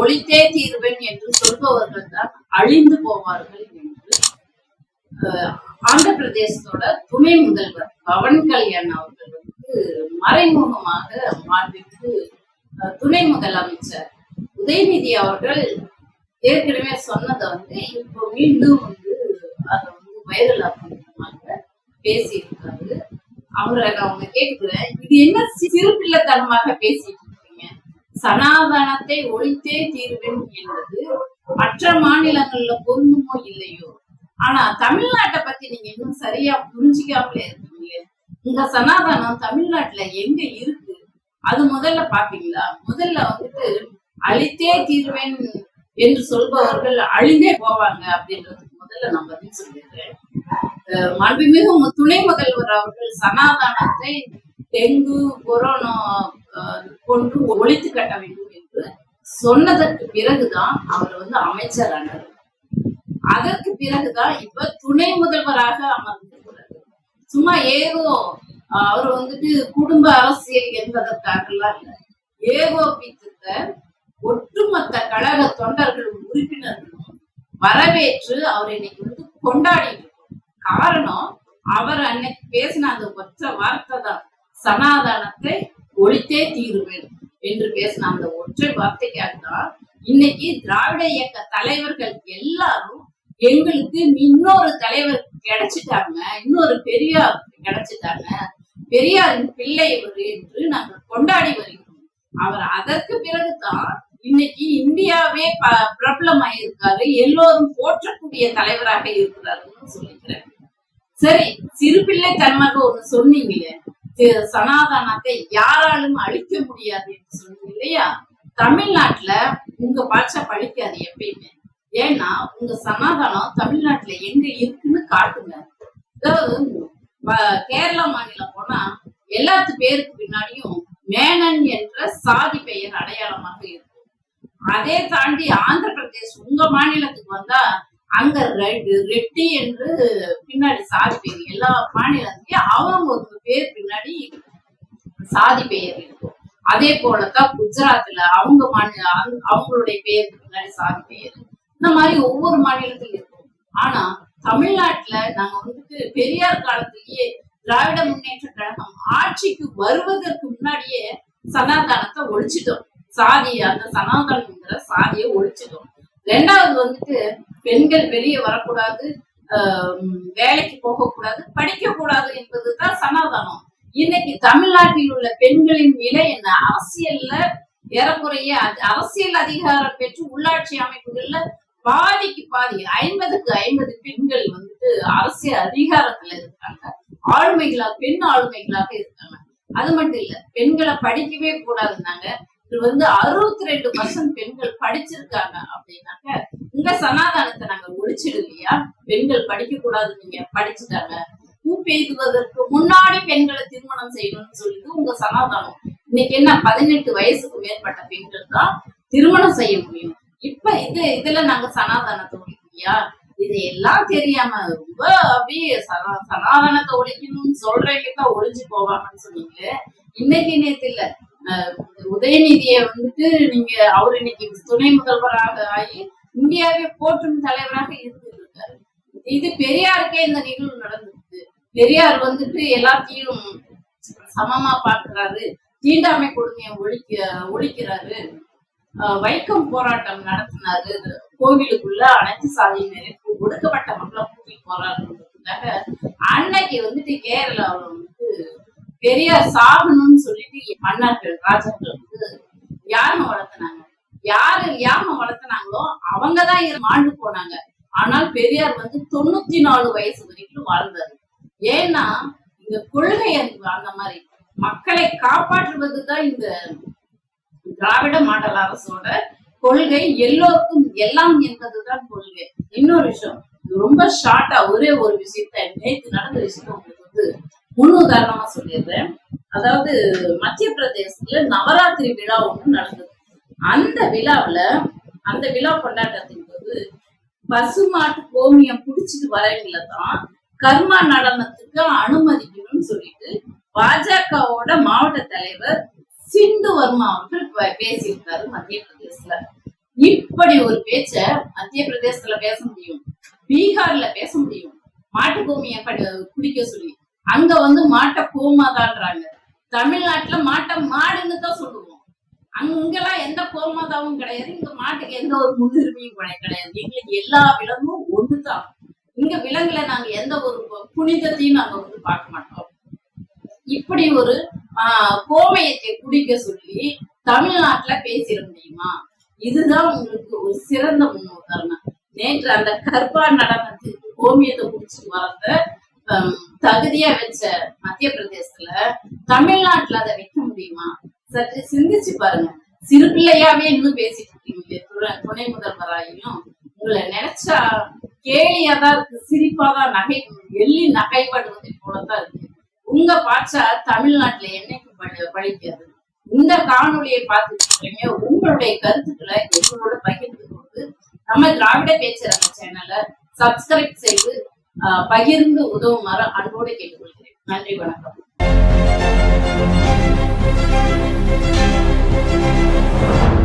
ஒழித்தே தீர்வேன் என்று சொல்பவர்கள் தான் அழிந்து போவார்கள் என்று ஆந்திர பிரதேசத்தோட துணை முதல்வர் பவன் கல்யாண் அவர்கள் வந்து மறைமுகமாக மாண்பிற்கு துணை முதலமைச்சர் உதயநிதி அவர்கள் ஏற்கனவே சொன்னதை வந்து இப்போ மீண்டும் வந்து அதை வந்து வைரல் ஆக்கிரமாக பேசியிருக்காரு. அவரை நான் உங்க கேட்டுக்கிறேன். இது என்ன சிறுபிள்ளைத்தனமாக பேசிட்டு சனாதனத்தை ஒழித்தே தீர்வேன் என்பது மற்ற மாநிலங்கள்ல பொருந்துமோ இல்லையோ? ஆனா தமிழ்நாட்டை பத்தி நீங்க இன்னும் சரியா புரிஞ்சுக்காமலே இருக்கீங்களே? உங்க சனாதனம் தமிழ்நாட்டுல எங்க இருக்கு? அது முதல்ல பாப்பீங்களா? முதல்ல வந்துட்டு அழித்தே தீர்வேன் என்று சொல்பவர்கள் அழிந்தே போவாங்க அப்படின்றதுக்கு முதல்ல நான் பதில் சொல்லிடுறேன். அஹ் மாண்புமிகு துணை முதல்வர் அவர்கள் சனாதனத்தை டெங்கு கொரோனா கொண்டு ஒழித்து கட்ட வேண்டும் என்று சொன்னதற்கு பிறகுதான் அவர் வந்து அமைச்சரானார் அதற்கு பிறகுதான் இப்ப துணை முதல்வராக அமர்ந்திருக்கிறார். சும்மா ஏதோ அஹ், அவர் வந்துட்டு குடும்ப அரசியல் என்பதற்காகலாம் இல்ல. ஏகோபித்த ஒட்டுமொத்த கழக தொண்டர்களும் உறுப்பினர்களும் வரவேற்று அவர் இன்னைக்கு வந்து கொண்டாடிட்டு காரணம் அவர் அன்னைக்கு பேசின அந்த ஒற்ற வார்த்தை தான் சனாதனத்தை ஒழித்தே தீருவேன் என்று பேசின அந்த ஒற்றை வார்த்தைக்காக தான் இன்னைக்கு திராவிட இயக்க தலைவர்கள் எல்லாரும் எங்களுக்கு இன்னொரு தலைவர் கிடைச்சிட்டாங்க இன்னொரு பெரியார் கிடைச்சிட்டாங்க பெரியாரின் பிள்ளை இவர் என்று நாங்கள் கொண்டாடி வருகிறோம். அவர் அதற்கு பிறகுதான் இன்னைக்கு இந்தியாவே ப- பிரபலமாயிருக்காரு எல்லோரும் போற்றக்கூடிய தலைவராக இருக்கிறாருன்னு சொல்லிக்கிறேன். சரி சிறு பிள்ளை தன்மாக ஒண்ணு சொன்னீங்களே சனாதனத்தை யாராலும் அழிக்க முடியாது என்று சொல்லுங்க இல்லையா? தமிழ்நாட்டுல உங்க பாட்சா படிக்காது எப்பயுமே. ஏன்னா உங்க சனாதனம் தமிழ்நாட்டுல எங்க இருக்குன்னு காட்டுங்க. அதாவது கேரள கேரளா மாநிலம் போனா எல்லாத்து பேருக்கு பின்னாடியும் மேனன் என்ற சாதி பெயர் அடையாளமாக இருக்கும். அதே தாண்டி ஆந்திர பிரதேஷ் உங்க மாநிலத்துக்கு வந்தா அங்க ரெட்டி என்று பின்னாடி சாதி பெயர் எல்லா மாநிலத்திலயும் அவங்க ஒரு பேர் பின்னாடி சாதி பெயர் இருக்கும். அதே போலதான் குஜராத்ல அவங்க மாநில அவங்களுடைய பெயருக்கு பின்னாடி சாதி பெயர். இந்த மாதிரி ஒவ்வொரு மாநிலத்திலும் இருக்கும். ஆனா தமிழ்நாட்டுல நாங்க வந்துட்டு பெரியார் காலத்திலேயே திராவிட முன்னேற்ற கழகம் ஆட்சிக்கு வருவதற்கு முன்னாடியே சனாதனத்தை ஒழிச்சிட்டோம். சாதி அந்த சனாதனங்கிற சாதியை ஒழிச்சிட்டோம். ரெண்டாவது வந்துட்டு பெண்கள் வெளியே வரக்கூடாது ஆஹ் வேலைக்கு போகக்கூடாது படிக்க கூடாது என்பதுதான் சனாதனம். இன்னைக்கு தமிழ்நாட்டில் உள்ள பெண்களின் நிலை என்ன? அரசியல்ல ஏறக்குறைய அரசியல் அதிகாரம் பெற்று உள்ளாட்சி அமைப்புகள்ல பாதிக்கு பாதி ஐம்பதுக்கு ஐம்பது பெண்கள் வந்துட்டு அரசியல் அதிகாரத்துல இருக்காங்க. ஆளுமைகளாக பெண் ஆளுமைகளாக இருக்காங்க. அது மட்டும் இல்ல பெண்களை படிக்கவே கூடாதுன்னாங்க. இது வந்து அறுபத்தி ரெண்டு பர்சன்ட் பெண்கள் படிச்சிருக்காங்க அப்படின்னாக்க உங்க சனாதானத்தை நாங்க ஒழிச்சிடுவியா பெண்கள் படிக்க கூடாது நீங்க படிச்சுட்டாங்க. பூ பெய்துவதற்கு முன்னாடி பெண்களை திருமணம் செய்யணும்னு சொல்லிட்டு உங்க சனாதானம். இன்னைக்கு என்ன பதினெட்டு வயசுக்கு மேற்பட்ட பெண்கள் தான் திருமணம் செய்ய முடியும். இப்ப இது இதுல நாங்க சனாதானத்தை ஒழிக்கலையா? இதையெல்லாம் தெரியாம ரொம்ப அப்படியே சனா சனாதனத்தை ஒழிக்கணும்னு சொல்றவங்க தான் ஒழிஞ்சு போவாங்கன்னு சொன்னீங்களே. இன்னைக்கு நேத்து இல்ல. உதயநிதியை வந்துட்டு நீங்க அவர் இன்னைக்கு துணை முதல்வராக ஆகி இந்தியாவே போற்றும் தலைவராக இருந்துட்டு இருக்காரு இது பெரியாருக்கே இந்த நிகழ்வு நடந்துருக்கு. பெரியார் வந்துட்டு எல்லாத்தையும் சமமா பாக்குறாரு தீண்டாமை கொடுமையை ஒழிக்க ஒழிக்கிறாரு. வைக்கம் போராட்டம் நடத்தினாரு. கோவிலுக்குள்ள அனைத்து சாதியினருக்கு ஒடுக்கப்பட்ட மக்களை கூட்டி போராடுறதுக்காக அன்னைக்கு வந்துட்டு கேரளாவுல வந்துட்டு பெரியார் சாகணும்னு சொல்லிட்டு மன்னர்கள் ராஜாக்கள் வந்து யாகம் வளர்த்துனாங்க? யாரு யாம வளர்த்துனாங்களோ அவங்கதான் மாண்டு போனாங்க. ஆனால் பெரியார் வந்து தொண்ணூத்தி நாலு வயசு வரைக்கும் வாழ்ந்தாரு. ஏன்னா இந்த கொள்கை அந்த மாதிரி மக்களை காப்பாற்றுவதுதான் இந்த திராவிட மாடல் அரசோட கொள்கை. எல்லோருக்கும் எல்லாம் என்பதுதான் கொள்கை. இன்னொரு விஷயம் ரொம்ப ஷார்ட்டா ஒரே ஒரு விஷயத்த நேத்து நடந்த விஷயத்த உங்களுக்கு வந்து முன் உதாரணமா சொல்லிடுறேன். அதாவது மத்திய பிரதேசத்துல நவராத்திரி விழா ஒண்ணு நடந்தது. அந்த விழாவுல அந்த விழா கொண்டாட்டத்தின் போது பசுமாட்டு கோமியம் குடிச்சிட்டு வரவங்கள தான் கர்மா நடனத்துக்கு அனுமதிக்கணும்னு சொல்லிட்டு பாஜகவோட மாவட்ட தலைவர் சிந்து வர்மா அவர்கள் பேசியிருக்காரு மத்திய பிரதேசல இப்படி ஒரு பேச்ச மத்திய பிரதேசத்துல பேச முடியும். பீகார்ல பேச முடியும். மாட்டு கோமிய குடிக்க சொல்லி. அங்க வந்து மாட்டை கோமாதான்றாங்க. தமிழ்நாட்டுல மாட்டை மாடுன்னு தான் சொல்லுவோம். அங்கெல்லாம் எந்த கோமாதாவும் கிடையாது. இங்க மாட்டுக்கு எந்த ஒரு முன்னுரிமையும் கிடையாது. எங்களுக்கு எல்லா விலங்கும் ஒண்ணுதான். இங்க விலங்குல நாங்க எந்த ஒரு புனிதத்தையும் நாங்க வந்து பார்க்க மாட்டோம். இப்படி ஒரு ஆஹ், கோமயத்தை குடிக்க சொல்லி தமிழ்நாட்டுல பேசிட முடியுமா? இதுதான் உங்களுக்கு ஒரு சிறந்த முன்னுதாரணம். நேற்று அந்த கர்ப்பா நடனத்துக்கு கோமியத்தை குடிச்சு வளர்ந்த தகுதியா வச்ச மத்திய பிரதேசத்துல தமிழ்நாட்டுல அதை வைக்க முடியுமா? சற்று சிந்திச்சு பாருங்க. சிறு பிள்ளையாவே இன்னும் பேசிட்டு இருக்கீங்களே துணை- முதல்வராயும் உங்களை நினைச்சா கேலியாதான் இருக்கு சிரிப்பாதான் நகை எள்ளி நகைப்படுவது போலதான் இருக்கு. உங்க பாச்சா தமிழ்நாட்டுல என்னைக்கு பழிக்காது இந்த காணொலியை பார்த்துட்டு உங்களுடைய கருத்துக்களை எங்களோட பகிர்ந்து கொண்டு நம்ம திராவிட பேச்சரங்க சேனலை சப்ஸ்கிரைப் செய்து பகிர்ந்து உதவுமாறு அன்போடு கேட்டுக்கொள்கிறேன் நன்றி வணக்கம் Thank you.